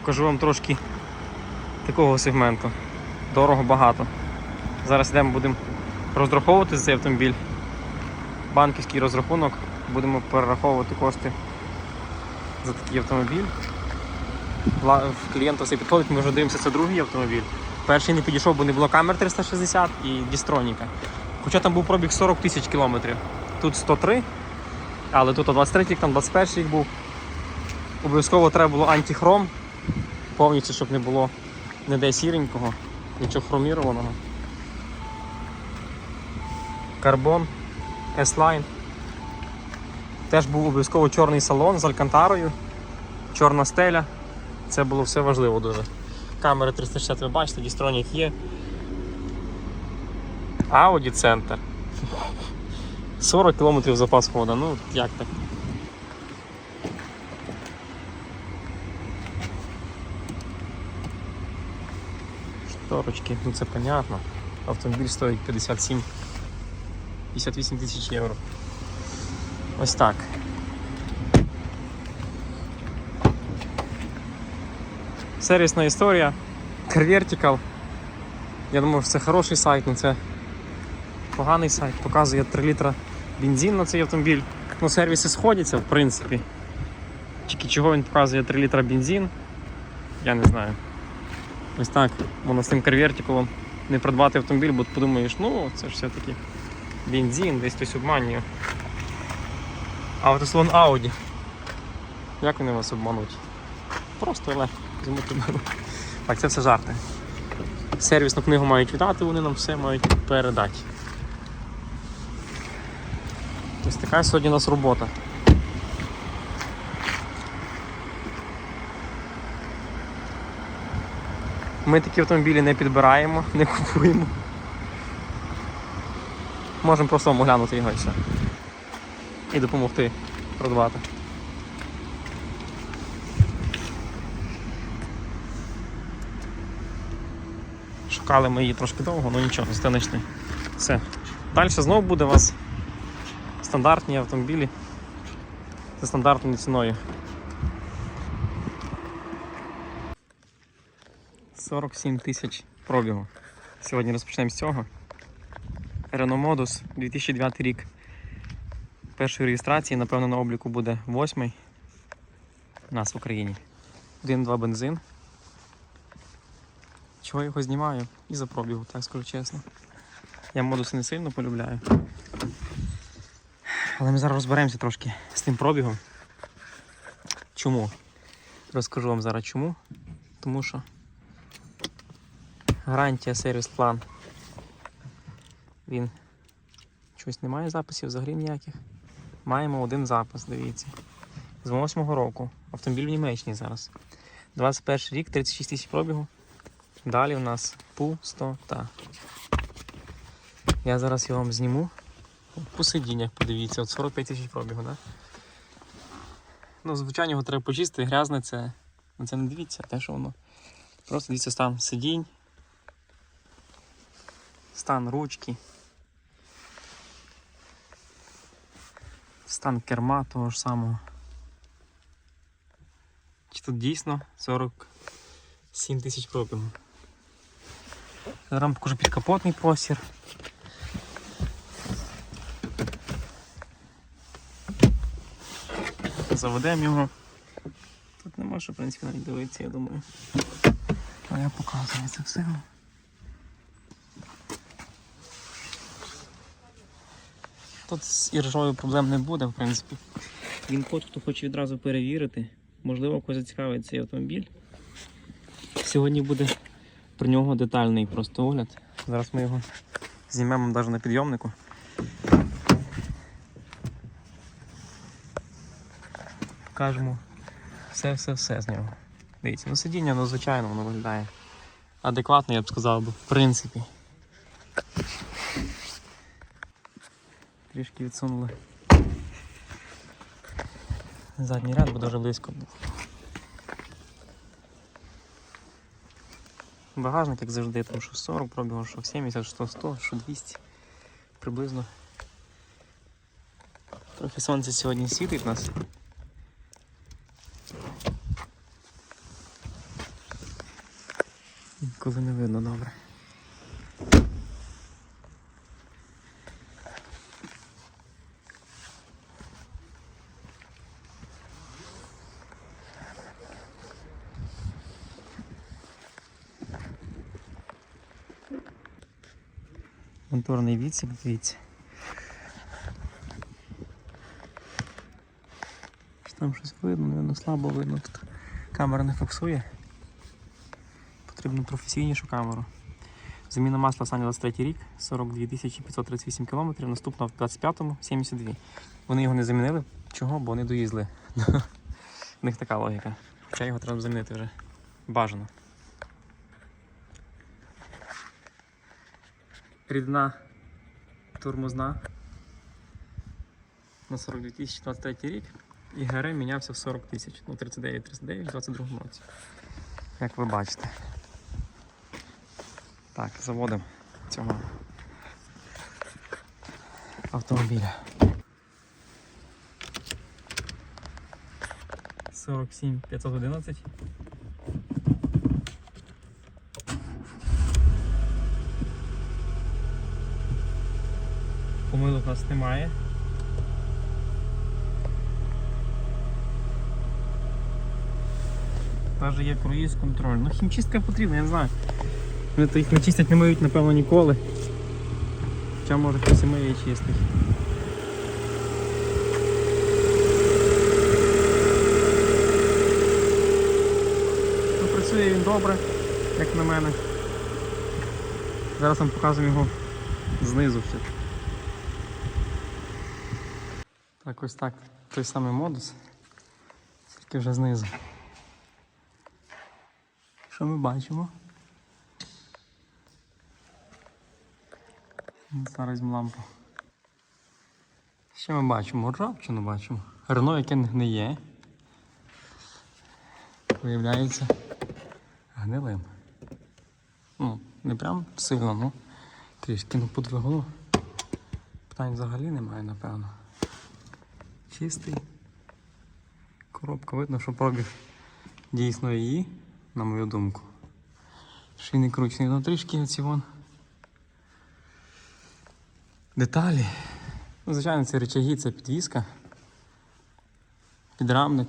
Покажу вам трошки такого сегменту. Дорого багато. Зараз йдемо, будемо розраховувати цей автомобіль. Банківський розрахунок. Будемо перераховувати кошти за такий автомобіль. Клієнта все підходить, ми вже дивимося, це другий автомобіль. Перший не підійшов, бо не було камер 360 і дістроніка. Хоча там був пробіг 40 тисяч кілометрів. Тут 103, але тут 23 рік, там 21 рік був. Обов'язково треба було антихром, повністю, щоб не було ніде сіренького, нічого хромірованого. Карбон, S-Line. Теж був обов'язково чорний салон з алькантарою, чорна стеля. Це було все важливо дуже. Камери 360 ви бачите, дістронік є. Audi центр. 40 км запас хода, ну як так? Шторочки, ну це понятно. Автомобіль стоїть 57 58 тисяч євро. Ось так. Сервісна історія. Vertical. Я думаю, що це хороший сайт, але це поганий сайт. Показує 3 літра бензин на цей автомобіль. Ну, сервіси сходяться, в принципі. Тільки чого він показує 3 літра бензин, я не знаю. Ось так, воно з тим карвертикулом не придбати автомобіль, бо подумаєш, ну це ж все-таки бензин, десь хтось обманює. Автослон Audi. Як вони вас обмануть? Просто легко візьмуть і. Так, це все жарти. Сервісну книгу мають віддати, вони нам все мають передати. Ось така сьогодні у нас робота. Ми такі автомобілі не підбираємо, не купуємо. Можемо просто оглянути його і все. І допомогти продавати. Шукали ми її трошки довго, ну нічого, знайшли. Все. Далі знову буде у вас стандартні автомобілі за стандартною ціною. 47 тисяч пробігу. Сьогодні розпочнемо з цього. Renault Modus 2009 рік. Першої реєстрації, напевно, на обліку буде 8 у нас в Україні. 1-2 бензин. Чого його знімаю? І за пробігу, так скажу чесно. Я модуси не сильно полюбляю. Але ми зараз розберемося трошки з тим пробігом. Чому? Розкажу вам зараз чому. Тому що гарантія сервіс план. Він щось немає записів взагалі ніяких. Маємо один запис, дивіться. З 8 року. Автомобіль в Німеччині зараз. 21 рік, 36 тисяч пробігу. Далі у нас пустота. Я зараз його вам зніму. По сидіннях подивіться, от 45 тисяч пробігу, да? Ну, звичайно, його треба почистити, грязне це. Ну це не дивіться, те, що воно. Просто дивіться стан сидінь. Стан ручки. Стан керма того ж самого. Чи тут дійсно 47 тисяч пробігу. Зараз вам покажу підкапотний простір. Заведемо його. Тут нема що, в принципі, навіть дивитися, я думаю. Але я показую це все. Тут з іржою проблем не буде, в принципі. Він код, хто хоче відразу перевірити. Можливо, когось зацікавить цей автомобіль. Сьогодні буде про нього детальний просто огляд. Зараз ми його знімемо навіть на підйомнику. Покажемо все-все-все з нього. Дивіться, ну сидіння, ну звичайно, воно виглядає адекватно, я б сказав в принципі. Трішки відсунули. Задній ряд, бо дуже близько був. Багажник, як завжди, там що 40 пробігу, що 70, що 100, що 200. Приблизно. Трохи сонце сьогодні світить нас. Коли не видно, добре. Контурний відсік, дивіться. Там щось видно, не слабо видно тут. Камера не фоксує. Потрібно професійнішу камеру. Заміна масла останній 23 рік, 42 538 км, наступна в 25-му 72. Вони його не замінили. Чого? Бо вони доїзли. У них така логіка. Хоча його треба замінити вже. Бажано. Рідна тормозна на 42 2023 рік. І ГРМ мінявся в 40 тисяч. Ну, 39 39 в 22 році. Як ви бачите. Так, заводимо цього автомобіля. 47 511. Помилок у нас немає. Навіть є круїз контроль. Ну хімчистка потрібна, я не знаю. Вони то їх не чистять, не миють, напевно, ніколи. Хоча може хтось і миє чистить. Ну, працює він добре, як на мене. Зараз вам показуємо його знизу ще. Так, ось так. Той самий модус, тільки вже знизу. Що ми бачимо? Зараз лампу. Що ми бачимо? Ржавчину бачимо. Рено, яке не гниє. Виявляється гнилим. Ну, не прям сильно, ну трішки ну по двигуну. Питань взагалі немає, напевно. Чистий. Коробка видно, що пробіг дійсно її, на мою думку. Шийний кручений, ну трішки оці вон. Деталі. Ну, звичайно, це речаги, це підвіска. Підрамник.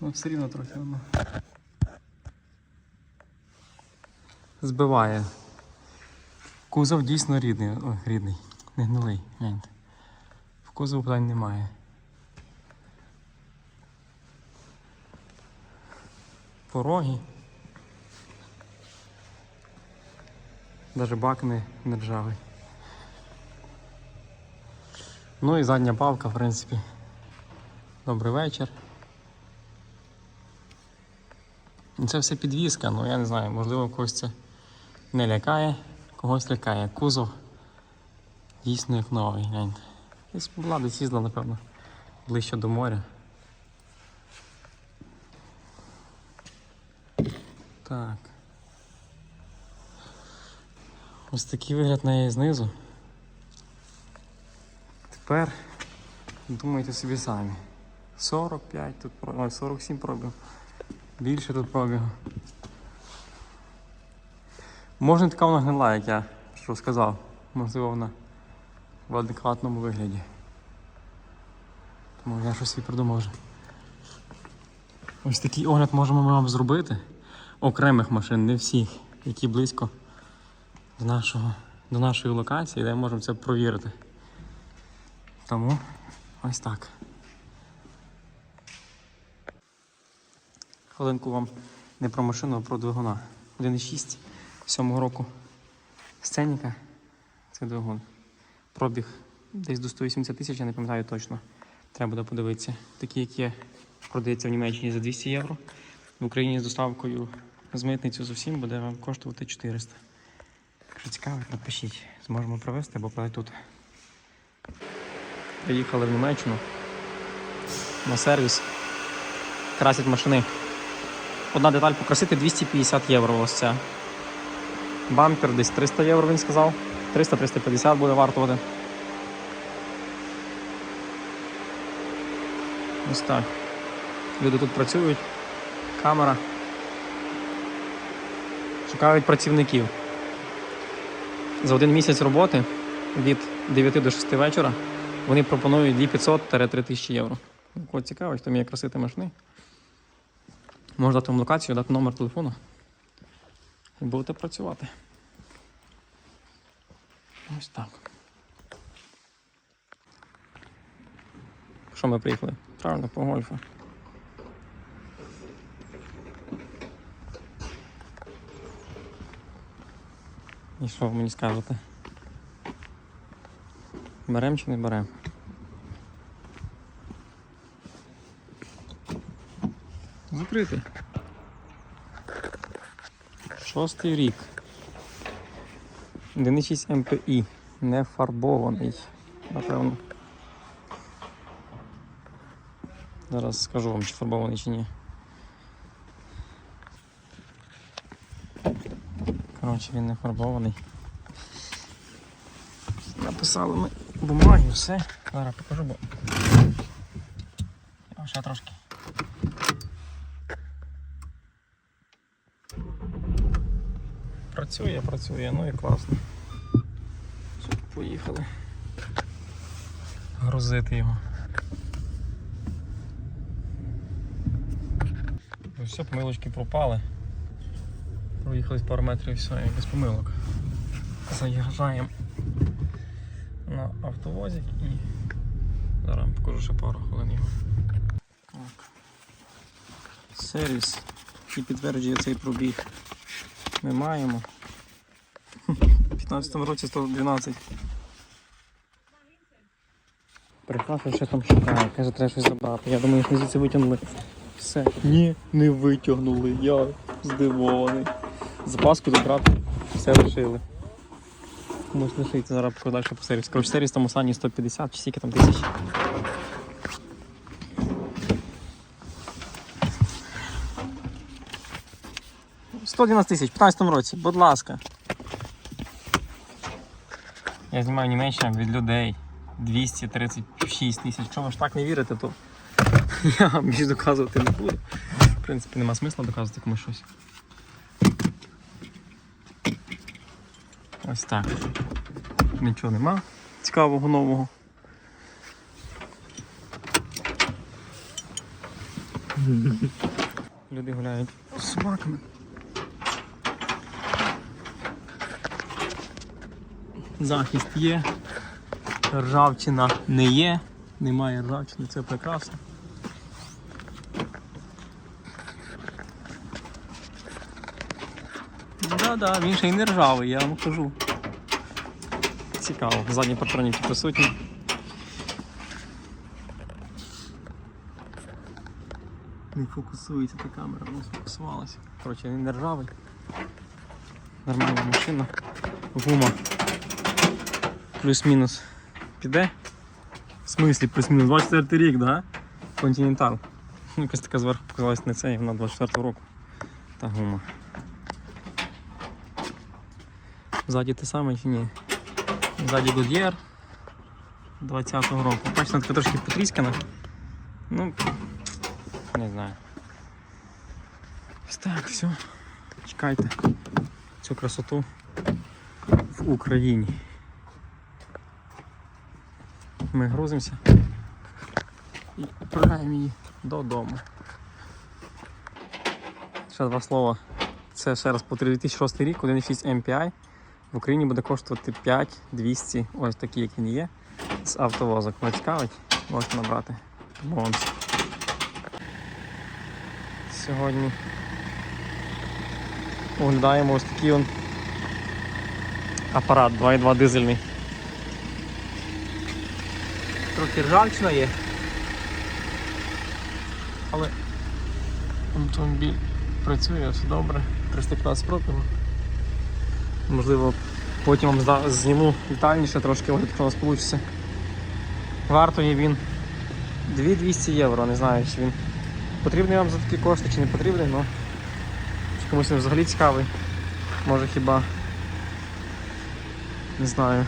Ну, все рівно трохи воно. Збиває. Кузов дійсно рідний. Ой, рідний. Не гнилий. Гляньте. Кузову питань немає. Пороги. Даже бак не, не ржавий. Ну і задня палка, в принципі. Добрий вечір. Ну, Це все підвізка, ну я не знаю, можливо когось це не лякає, когось лякає. Кузов дійсно як новий, гляньте. Десь була десь їздила, напевно, ближче до моря. Так. Ось такий вигляд на неї знизу. Тепер думайте собі самі. 45 тут про- ой, 47 пробіг. Більше тут пробігу. Може така вона гнила, як я що сказав. Можливо, вона в адекватному вигляді. Тому я щось і вже. Ось такий огляд можемо ми вам зробити. Окремих машин, не всіх, які близько до, нашого, до нашої локації, де можемо це провірити. Тому ось так. Хвилинку вам не про машину, а про двигуна. 1,6 7 року сценіка. Це двигун. Пробіг десь до 180 тисяч, я не пам'ятаю точно. Треба буде подивитися. Такі, як є, продається в Німеччині за 200 євро. В Україні з доставкою з митницю з усім буде вам коштувати 400. Якщо цікаво, напишіть. Зможемо провести або продати тут. Приїхали в Німеччину на сервіс. Красять машини. Одна деталь покрасити 250 євро ось ця. Бампер десь 300 євро, він сказав. 300-350 буде вартувати. Ось так. Люди тут працюють. Камера. Шукають працівників. За один місяць роботи від 9 до 6 вечора вони пропонують 2500-3000 євро. Кого цікавить, хто вміє красити машини. Можна дати вам локацію, дати номер телефону. І будете працювати. Ось так. Що ми приїхали? Правильно, по гольфу. І що ви мені скажете? Берем чи не берем? Закритий. Шостий рік. 1,6 МПІ. Не фарбований. Напевно. Зараз скажу вам, чи фарбований чи ні. Коротше, він не фарбований. Написали ми бумаги, все. Зараз покажу, бо. Ще трошки. Працює, працює, ну і класно. Поїхали. Грузити його. Все, помилочки пропали. Проїхали пару метрів і все, і без помилок. Заїжджаємо на автовозик і зараз покажу ще пару хвилин його. Так. Сервіс, який підтверджує цей пробіг. Ми маємо. У 15 році 112. Прекрасно, що там шукає. Каже, треба щось забрати. Я думаю, що звідси витягнули. Все. Ні, не витягнули. Я здивований. Запаску забрати, все лишили. Комусь лишиться зараз покладаю ще по сервісу. Коротше, сервіс там останній 150 чи скільки там тисяч. «112 тисяч в 15 році, будь ласка. Я знімаю Німеччину від людей 236 тисяч. Якщо ви ж так не вірите, то я вам більше доказувати не буду. В принципі, нема смисла доказувати комусь щось. Ось так. Нічого нема цікавого нового. Люди гуляють з собаками. Захист є, ржавчина не є, немає ржавчини, це прекрасно. Да-да, він ще й не ржавий, я вам кажу. Цікаво, задні патроніки присутні. Не фокусується та камера, не сфокусувалася. Коротше, він не ржавий. Нормальна машина. Гума. Плюс-мінус піде. В смислі плюс-мінус 24 рік, да? Континентал. Ну, якась така зверху показалась не це, вона 24 року. Та гума. Ззаді те саме чи ні? Ззаді Goodyear 20-го року. Бачите, така трошки потріскана. Ну, не знаю. Ось так, все. Чекайте цю красоту в Україні. Ми грузимося і відправляємо її додому. Ще два слова. Це ще раз по 2006 рік, 1,6 MPI. В Україні буде коштувати 5200, ось такий, як він є, з автовозок. Кого цікавить, можете набрати. Бонус. Сьогодні оглядаємо ось такий он апарат 2.2 дизельний. Трохи ржавчина є. Але автомобіль працює, все добре. 315 пробігу. Можливо, потім вам зніму детальніше трошки огляд, у нас вийде. Вартує він 2200 євро, не знаю, чи він потрібний вам за такі кошти, чи не потрібний, але комусь він взагалі цікавий. Може хіба не знаю.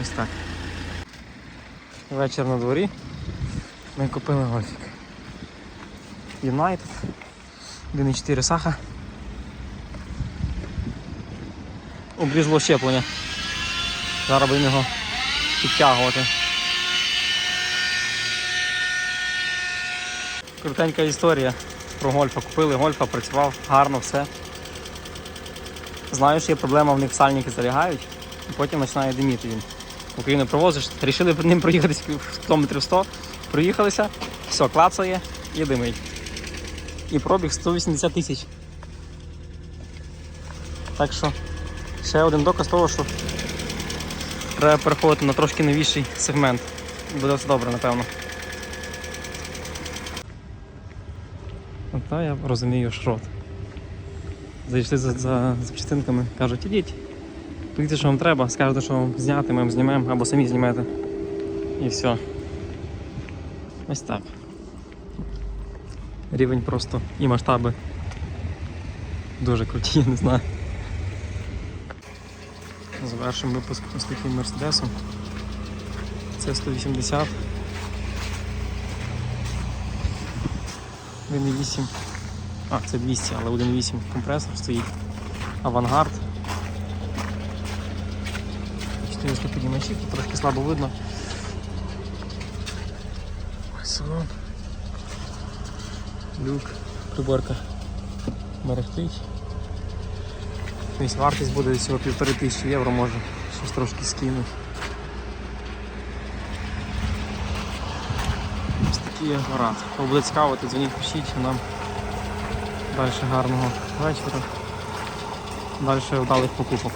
Ось так. Вечір на дворі. Ми купили гольфік. Юнайтед. 1,4 саха. Обрізло щеплення. Зараз будемо його підтягувати. Крутенька історія про гольфа. Купили гольфа, працював гарно все. Знаю, що є проблема, в них сальники залягають, і потім починає диміти він. В Україну привозиш, рішили ним проїхатись кілометрів 100, проїхалися, все, клацає і димить. І пробіг 180 тисяч. Так що ще один доказ того, що треба переходити на трошки новіший сегмент. Буде все добре, напевно. Та я розумію шрот. Зайшли за, за запчастинками, кажуть, ідіть, підійте, що вам треба, скажете, що вам зняти, ми вам знімемо, або самі знімете. І все. Ось так. Рівень просто і масштаби дуже круті, я не знаю. Завершимо випуск ось таким мерседесом. Це 180. 1.8. А, це 200, але 1.8 компресор стоїть. Авангард. 400 трошки слабо видно. Салон. Люк, приборка мерехтить. Тобто вартість буде всього півтори тисячі євро, може щось трошки скинуть. Ось такий апарат. Кого буде цікаво, то дзвоніть, пишіть нам. Далі гарного вечора. Далі вдалих покупок.